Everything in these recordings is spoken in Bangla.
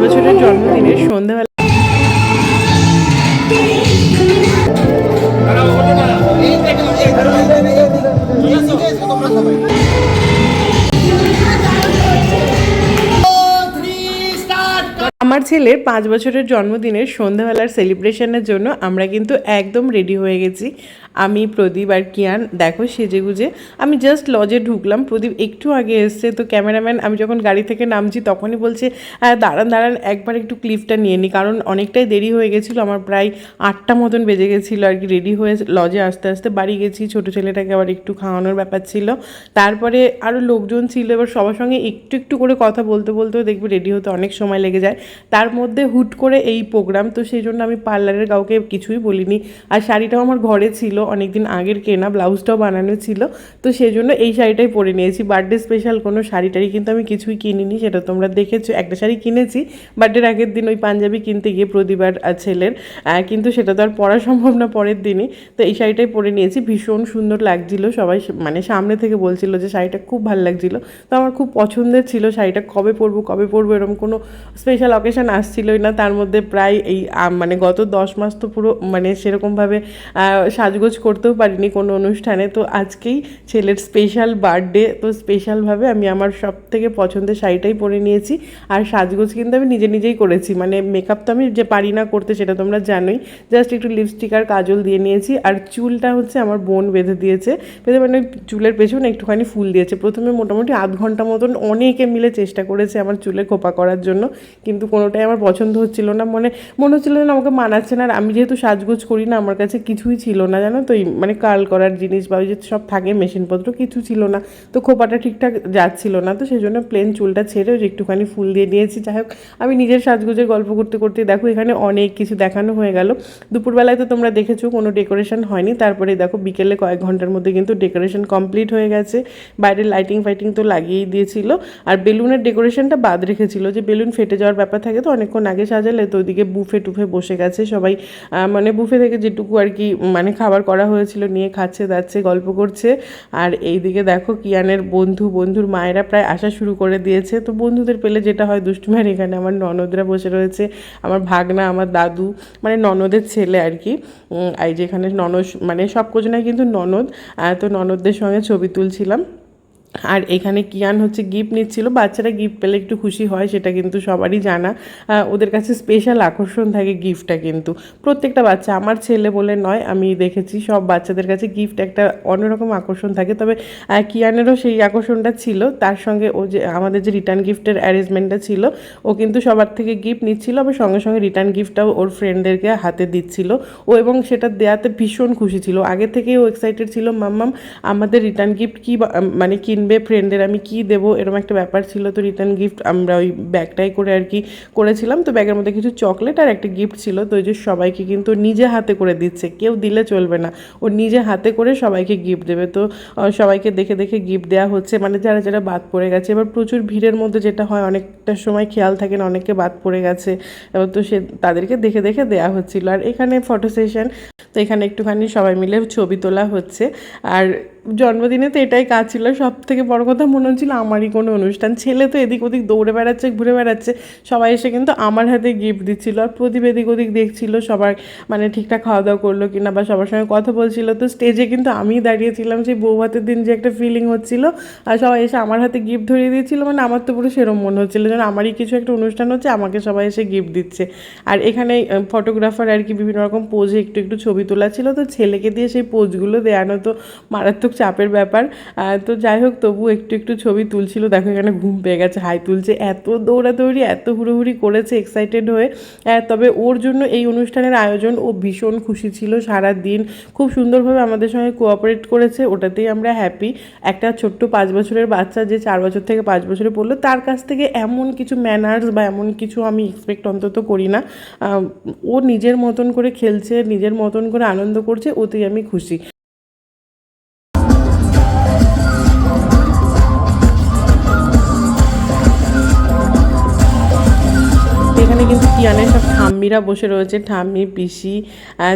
বছরের জন্মদিনের সন্ধ্যাবেলা ছেলের পাঁচ বছরের জন্মদিনের সন্ধ্যাবেলার সেলিব্রেশনের জন্য আমরা কিন্তু একদম রেডি হয়ে গেছি। আমি প্রদীপ আর কিয়ান দেখো সেজে গুজে আমি জাস্ট লজে ঢুকলাম। প্রদীপ একটু আগে এসছে তো ক্যামেরাম্যান আমি যখন গাড়ি থেকে নামছি তখনই বলছে "আহ, দাঁড়ান দাঁড়ান একবার একটু ক্লিপটা নিয়ে নিই কারণ অনেকটাই দেরি হয়ে গেছিল আমার প্রায় আটটা মতন বেজে গেছিল আর কি রেডি হয়ে লজে আস্তে আস্তে বাড়ি গেছি। ছোটো ছেলেটাকে আবার একটু খাওয়ানোর ব্যাপার ছিল। তারপরে আরও লোকজন ছিল এবার সবার সঙ্গে একটু একটু করে কথা বলতে বলতেও দেখবে রেডি হতে অনেক সময় লেগে যায়। তার মধ্যে হুট করে এই প্রোগ্রাম, তো সেই জন্য আমি পার্লারের কাউকে কিছুই বলিনি। আর শাড়িটাও আমার ঘরে ছিল অনেক দিন আগের কেনা, ব্লাউজটাও বানানো ছিল, তো সেই জন্য এই শাড়িটাই পরে নিয়েছি। বার্থডে স্পেশাল কোনো শাড়ি টাড়ি কিন্তু আমি কিছুই কিনিনি, সেটা তোমরা দেখেছ। একটা শাড়ি কিনেছি বার্থডের আগের দিন ওই পাঞ্জাবি কিনতে গিয়ে প্রদীপার ছেলের কিন্তু সেটা তো আর পরা সম্ভব না পরের দিনই। তো এই শাড়িটাই পরে নিয়েছি, ভীষণ সুন্দর লাগছিল। সবাই মানে সামনে থেকে বলছিল যে শাড়িটা খুব ভালো লাগছিল। তো আমার খুব পছন্দের ছিল শাড়িটা, কবে পরবো কবে পরবো, এরকম কোনো স্পেশাল অকেশন আসছিলই না। তার মধ্যে প্রায় এই মানে গত দশ মাস তো পুরো মানে সেরকমভাবে সাজগোজ করতেও পারিনি কোনো অনুষ্ঠানে। তো আজকেই ছেলের স্পেশাল বার্থডে তো স্পেশালভাবে আমি আমার সব থেকে পছন্দের শাড়িটাই পরে নিয়েছি। আর সাজগোজ কিন্তু আমি নিজে নিজেই করেছি। মানে মেকআপ তো আমি যে পারি না করতে, সেটা তোমরা জানোই। জাস্ট একটু লিপস্টিক আর কাজল দিয়ে নিয়েছি। আর চুলটা হচ্ছে আমার বোন বেঁধে দিয়েছে। বেঁধে মানে চুলের পেছনে একটুখানি ফুল দিয়েছে। প্রথমে মোটামুটি আধ ঘণ্টা মতন অনেকে মিলে চেষ্টা করেছে আমার চুলে খোপা করার জন্য। কিন্তু কোনোটাই আমার পছন্দ হচ্ছিল না। মানে মনে হচ্ছিল না আমাকে মানাচ্ছে না। আর আমি যেহেতু সাজগোজ করি না, আমার কাছে কিছুই ছিল না, জানো তো? মানে কার্ল করার জিনিস বা ওই যে সব থাকে মেশিনপত্র, কিছু ছিল না। তো খোপাটা ঠিকঠাক যাচ্ছিল না। তো সেই জন্য প্লেন চুলটা ছেড়ে ওই একটুখানি ফুল দিয়ে নিয়েছি। যাই হোক, আমি নিজের সাজগোজের গল্প করতে করতে দেখো, এখানে অনেক কিছু দেখানো হয়ে গেল। দুপুরবেলায় তো তোমরা দেখেছ, কোনো ডেকোরেশন হয়নি। তারপরে দেখো, বিকেলে কয়েক ঘণ্টার মধ্যে কিন্তু ডেকোরেশন কমপ্লিট হয়ে গেছে। বাইরের লাইটিং ফাইটিং তো লাগিয়েই দিয়েছিল। আর বেলুনের ডেকোরেশনটা বাদ রেখেছিল। যে বেলুন ফেটে যাওয়ার ব্যাপার থাকে, তো অনেকক্ষণ আগে সাজালে, তো ওদিকে বুফে টুফে বসে গেছে সবাই। মানে বুফে থেকে যেটুকু আর কি মানে খাবার করা হয়েছিল, নিয়ে খাচ্ছে, দাচ্ছে, গল্প করছে। আর এইদিকে দেখো কিয়ানের বন্ধু, বন্ধুর মায়েরা প্রায় আসা শুরু করে দিয়েছে। তো বন্ধুদের পেলে যেটা হয় দুষ্টুমার এখানে আমার ননদরা বসে রয়েছে, আমার ভাগনা, আমার দাদু মানে ননদের ছেলে আর কি। এই যে এখানে ননদ মানে সব কোজনায় কিন্তু ননদ। তো ননদদের সঙ্গে ছবি তুলছিলাম। আর এখানে কিয়ান হচ্ছে গিফট নিচ্ছিল। বাচ্চারা গিফট পেলে একটু খুশি হয়, সেটা কিন্তু সবারই জানা। ওদের কাছে স্পেশাল আকর্ষণ থাকে গিফটটা কিন্তু। প্রত্যেকটা বাচ্চা, আমার ছেলে বলে নয়, আমি দেখেছি, সব বাচ্চাদের কাছে গিফট একটা অন্যরকম আকর্ষণ থাকে। তবে কিয়ানেরও সেই আকর্ষণটা ছিল। তার সঙ্গে ও যে, আমাদের যে রিটার্ন গিফটের অ্যারেঞ্জমেন্টটা ছিল, ও কিন্তু সবার থেকে গিফট নিচ্ছিল, আবার সঙ্গে সঙ্গে রিটার্ন গিফটটাও ওর ফ্রেন্ডদেরকে হাতে দিচ্ছিল। ও এবং সেটা দেওয়াতে ভীষণ খুশি ছিল। আগে থেকেই ও এক্সাইটেড ছিল, মাম্মাম, আমাদের রিটার্ন গিফট কী মানে কিনবে ফ্রেন্ডের আমি কি দেবো? এরকম একটা ব্যাপার ছিল, তো রিটার্ন গিফট আমরা ওই ব্যাগটাই করে আর কি করেছিলাম। তো ব্যাগের মধ্যে কিছু চকলেট আর একটা গিফট ছিল, তো ওই যে সবাইকে কিন্তু নিজে হাতে করে দিচ্ছে। কেউ দিলে চলবে না। ও নিজে হাতে করে সবাইকে গিফট দেবে। তো সবাইকে দেখে দেখে গিফট দেওয়া হচ্ছে। মানে যারা যারা বাদ পড়ে গেছে, এবার প্রচুর ভিড়ের মধ্যে যেটা হয়, অনেকটা সময় খেয়াল থাকে না, অনেকে বাদ পড়ে গেছে। এবার তো সে, তাদেরকে দেখে দেখে দেওয়া হচ্ছিল। আর এখানে ফটো সেশন তো এখানে একটুখানি সবাই মিলে ছবি তোলা হচ্ছে। আর জন্মদিনে তো এটাই কাজ ছিল। সব থেকে বড় কথা মনে হচ্ছিল আমারই কোনো অনুষ্ঠান। ছেলে তো এদিক ওদিক দৌড়ে বেড়াচ্ছে, ঘুরে বেড়াচ্ছে। সবাই এসে কিন্তু আমার হাতে গিফট দিচ্ছিল আর প্রদীপ এদিক ওদিক দেখছিল সবার মানে ঠিকঠাক খাওয়া দাওয়া করল কিনা বা সবার সঙ্গে কথা বলছিল। তো স্টেজে কিন্তু আমি দাঁড়িয়েছিলাম, সেই বউ হাতের দিন যে একটা ফিলিং হচ্ছিল। আর সবাই এসে আমার হাতে গিফট ধরিয়ে দিয়েছিল মানে আমার তো পুরো সেরম মনে হচ্ছিল যেন আমারই কিছু একটা অনুষ্ঠান হচ্ছে, আমাকে সবাই এসে গিফট দিচ্ছে। আর এখানে ফটোগ্রাফার আর কি বিভিন্ন রকম পোজে একটু একটু ছবি তোলা ছিল। তো ছেলেকে দিয়ে সেই পোজগুলো দেওয়ানো তো মারাত্মক চাপের ব্যাপার। তো যাই হোক, তবু একটু একটু ছবি তুলছিল। দেখো এখানে ঘুম পেয়ে গেছে, হাই তুলছে। এত দৌড়াদৌড়ি, এত হুড়োহুড়ি করেছে এক্সাইটেড হয়ে। তবে ওর জন্য এই অনুষ্ঠানের আয়োজন, ও ভীষণ খুশি ছিল সারা দিন খুব সুন্দরভাবে আমাদের সঙ্গে কোঅপারেট করেছে, ওটাতেই আমরা হ্যাপি একটা ছোট্ট পাঁচ বছরের বাচ্চা যে চার বছর থেকে পাঁচ বছরে পড়ল, তার কাছ থেকে এমন কিছু ম্যানার্স বা এমন কিছু আমি এক্সপেক্ট অন্তত করি না। ও নিজের মতন করে খেলছে, নিজের মতন করে আনন্দ করছে, ওতেই আমি খুশি। কিয়ানের সব ঠাম্মিরা বসে রয়েছে, ঠাম্মি, পিসি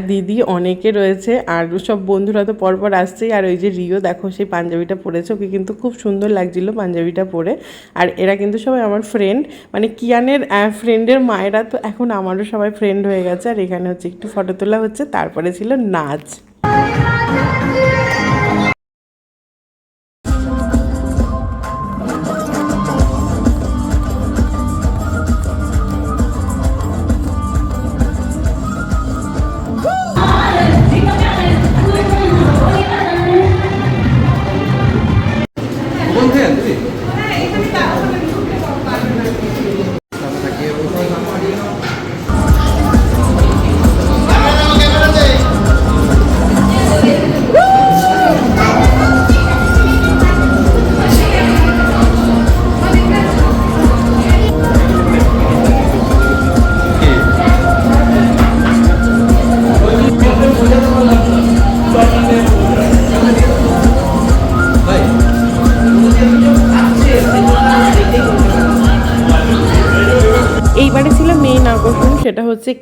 দিদি অনেকে রয়েছে আর সব বন্ধুরা তো পরপর আসছেই। আর ওই যে রিও, দেখো সেই পাঞ্জাবিটা পরেছে, ওকে কিন্তু খুব সুন্দর লাগছিল পাঞ্জাবিটা পরে। আর এরা কিন্তু সবাই আমার ফ্রেন্ড মানে কিয়ানের ফ্রেন্ডের মায়েরা তো এখন আমারও সবাই ফ্রেন্ড হয়ে গেছে। আর এখানে হচ্ছে একটু ফটো তোলা হচ্ছে, তারপরে ছিল নাচ।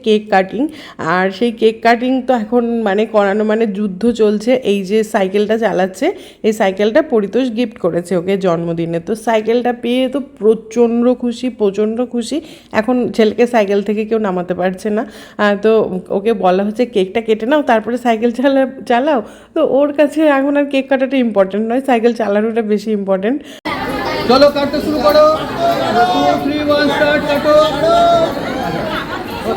Cake cutting. আর সেই কেক কাটিং তো এখন মানে করানো মানে যুদ্ধ চলছে। এই যে সাইকেলটা চালাচ্ছে, এই সাইকেলটা পরিতোষ গিফট করেছে ওকে জন্মদিনে। তো সাইকেলটা পেয়ে তো প্রচণ্ড খুশি প্রচণ্ড খুশি। এখন ছেলেকে সাইকেল থেকে কেউ নামাতে পারছে না। তো ওকে বলা হচ্ছে, কেকটা কেটে নাও, তারপরে সাইকেল চালা, চালাও। তো ওর কাছে এখন আর কেক কাটাটা ইম্পর্টেন্ট নয়, সাইকেল চালানোটা বেশি ইম্পর্টেন্ট চলো কাটতে শুরু করো। টু থ্রি ওয়ান স্টার্ট কাটো। ও,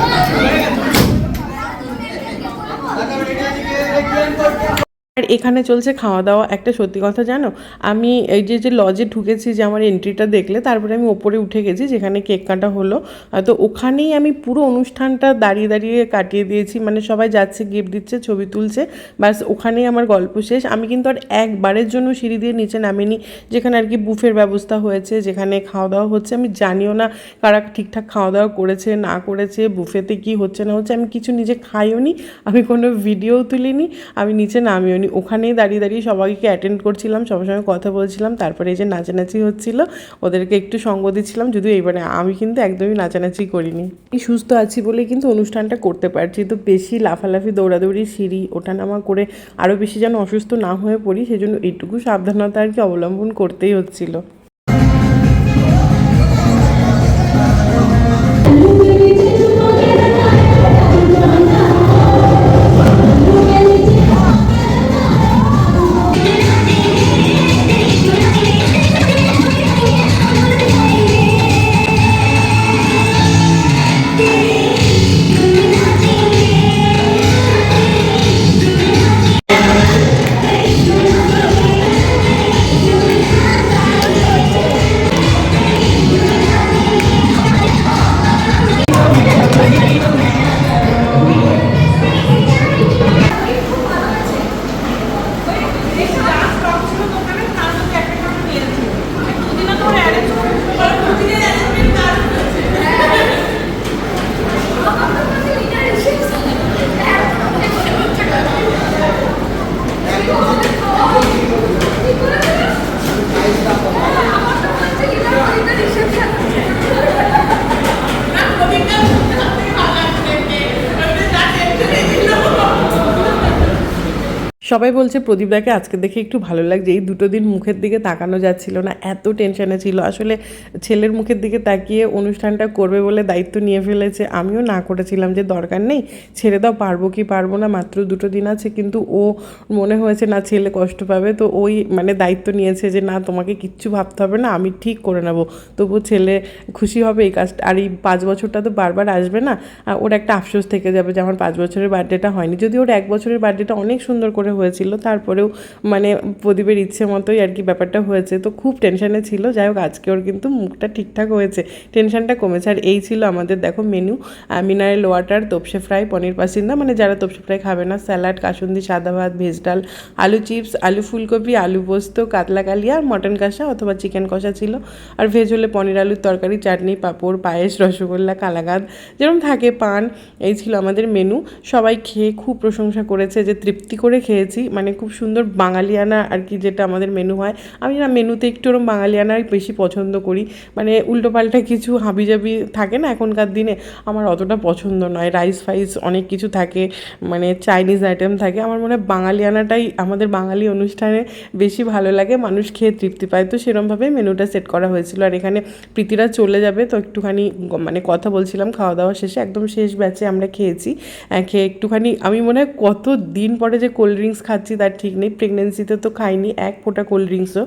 এখানে চলছে খাওয়া দাওয়া একটা সত্যি কথা জানো? আমি এই যে যে লজে ঢুকেছি, যে আমার এন্ট্রিটা দেখলে, তারপরে আমি ওপরে উঠে গেছি, যেখানে কেক কাটা হলো। তো ওখানেই আমি পুরো অনুষ্ঠানটা দাঁড়িয়ে দাঁড়িয়ে কাটিয়ে দিয়েছি। মানে সবাই যাচ্ছে গিফট দিচ্ছে, ছবি তুলছে। ব্যাস, ওখানেই আমার গল্প শেষ। আমি কিন্তু আর একবারের জন্য সিঁড়ি দিয়ে নিচে নামিনি। যেখানে আর কি বুফের ব্যবস্থা হয়েছে, যেখানে খাওয়া দাওয়া হচ্ছে। আমি জানিও না কারা ঠিকঠাক খাওয়া দাওয়া করেছে, না করেছে, বুফেতে কি হচ্ছে, না হচ্ছে। আমি কিছু নিজে খাইও নি আমি কোনো ভিডিও তুলিনি, আমি নিচে নামিও নি ওখানেই দাঁড়িয়ে দাঁড়িয়ে সবাইকে অ্যাটেন্ড করছিলাম, সবার সঙ্গে কথা বলছিলাম, তারপরে এই যে নাচানাচি হচ্ছিল, ওদেরকে একটু সঙ্গ দিচ্ছিলাম, যদিও এইবারে আমি কিন্তু একদমই নাচানাচি করিনি। সুস্থ আছি বলে কিন্তু অনুষ্ঠানটা করতে পারছি, তো বেশি লাফালাফি, দৌড়াদৌড়ি, সিঁড়ি, ওঠানামা করে আরও বেশি যেন অসুস্থ না হয়ে পড়ি, সেজন্য এটুকু সাবধানতা আর কি অবলম্বন করতেই হচ্ছিল। সবাই বলছে প্রদীপদাকে আজকে দেখে একটু ভালো লাগছে। এই দুটো দিন মুখের দিকে তাকানো যাচ্ছিল না, এত টেনশনে ছিল। আসলে ছেলের মুখের দিকে তাকিয়ে অনুষ্ঠানটা করবে বলে দায়িত্ব নিয়ে ফেলেছে। আমিও না করেছিলাম যে দরকার নেই, ছেড়ে দাও, পারব কি পারব না, মাত্র দুটো দিন আছে, কিন্তু ও মনে হয়েছে না ছেলে কষ্ট পাবে। তো ওই মানে দায়িত্ব নিয়েছে যে না, তোমাকে কিচ্ছু ভাবতে হবে না, আমি ঠিক করে নেব। তবু ছেলে খুশি হবে এই কাজটা। আর এই পাঁচ বছরটা তো বারবার আসবে না ওর একটা আফসোস থেকে যাবে যে আমার পাঁচ বছরের বার্থডেটা হয়নি। যদি ওর এক বছরের বার্থডেটা অনেক সুন্দর করে হয়েছিল, তারপরেও মানে প্রদীপের ইচ্ছে মতোই আর কি ব্যাপারটা হয়েছে। তো খুব টেনশানে ছিল, যাই হোক আজকে ওর কিন্তু মুখটা ঠিকঠাক হয়েছে টেনশানটা কমেছে। আর এই ছিল আমাদের দেখো menu mineral water topse fry paneer pasanda মানে যারা তোপসে ফ্রাই খাবে না স্যালাড কাসুন্দি, সাদা ভাত ভেজ ডাল, আলু চিপস আলু ফুলকপি, আলু পোস্ত, কাতলা কালিয়া আর মটন কষা অথবা চিকেন কষা ছিল। আর ভেজ হলে পনির আলুর তরকারি, চাটনি, পাঁপড়, পায়েস, রসগোল্লা কালাগাদ যেরকম থাকে, পান, এই ছিল আমাদের মেনু সবাই খেয়ে খুব প্রশংসা করেছে যে তৃপ্তি করে খেয়েছি। মানে খুব সুন্দর বাঙালিয়ানা আর কি যেটা আমাদের মেনু হয়। আমি না মেনুতে একটু ওরকম বাঙালিয়ানাই বেশি পছন্দ করি। মানে উল্টোপাল্টা কিছু হাবিজাবি থাকে না এখনকার দিনে, আমার অতটা পছন্দ নয়। রাইস ফাইস অনেক কিছু থাকে মানে চাইনিজ আইটেম থাকে। আমার মনে হয় বাঙালিয়ানাটাই আমাদের বাঙালি অনুষ্ঠানে বেশি ভালো লাগে, মানুষ খেয়ে তৃপ্তি পায়। তো সেরমভাবে মেনুটা সেট করা হয়েছিল। আর এখানে প্রীতিরা চলে যাবে, তো একটুখানি মানে কথা বলছিলাম খাওয়া দাওয়া শেষে। একদম শেষ ব্যাচে আমরা খেয়েছি। খেয়ে একটুখানি, আমি মনে হয় কত দিন পরে যে কোল্ড ড্রিঙ্কস খাচ্ছি, তার ঠিক নেই। প্রেগনেন্সিতে তো খাইনি, এক ফোঁটা কোল্ড ড্রিঙ্কসও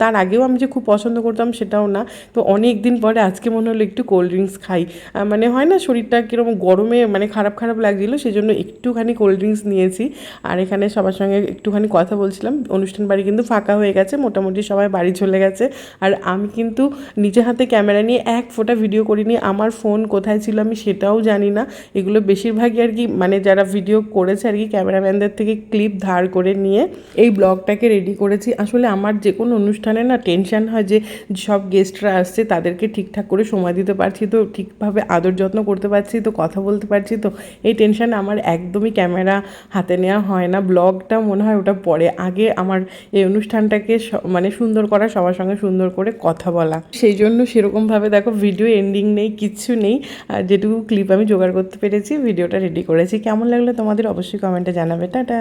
তার আগেও আমি যে খুব পছন্দ করতাম সেটাও না। তো অনেক দিন পরে আজকে মনে হলো একটু কোল্ড ড্রিঙ্কস খাই। মানে হয় না শরীরটা কীরকম গরমে মানে খারাপ খারাপ লাগছিল, সেজন্য একটুখানি কোল্ড ড্রিঙ্কস নিয়েছি। আর এখানে সবার সঙ্গে একটুখানি কথা বলছিলাম। অনুষ্ঠান বাড়ি কিন্তু ফাঁকা হয়ে গেছে, মোটামুটি সবাই বাড়ি চলে গেছে। আর আমি কিন্তু নিজে হাতে ক্যামেরা নিয়ে এক ফোঁটা ভিডিও করিনি, আমার ফোন কোথায় ছিল আমি সেটাও জানি না। এগুলো বেশিরভাগই আর কি মানে যারা ভিডিও করেছে আর কি ক্যামেরাম্যানদের থেকে ক্লিপ ধার করে নিয়ে এই ব্লগটাকে রেডি করেছি। আসলে আমার যে কোনো অনুষ্ঠানে না টেনশান হয় যে সব গেস্টরা আসছে, তাদেরকে ঠিকঠাক করে সময় দিতে পারছি তো, ঠিকভাবে আদর যত্ন করতে পারছি তো, কথা বলতে পারছি তো, এই টেনশান আমার একদমই ক্যামেরা হাতে নেওয়া হয় না। ব্লগটা মনে হয় ওটা পরে, আগে আমার এই অনুষ্ঠানটাকে মানে সুন্দর করা, সবার সঙ্গে সুন্দর করে কথা বলা। সেই জন্য সেরকমভাবে দেখো ভিডিও এন্ডিং নেই, কিচ্ছু নেই। আর যেটুকু ক্লিপ আমি জোগাড় করতে পেরেছি ভিডিওটা রেডি করেছি। কেমন লাগল তোমাদের অবশ্যই কমেন্টে জানাবে। টাটা!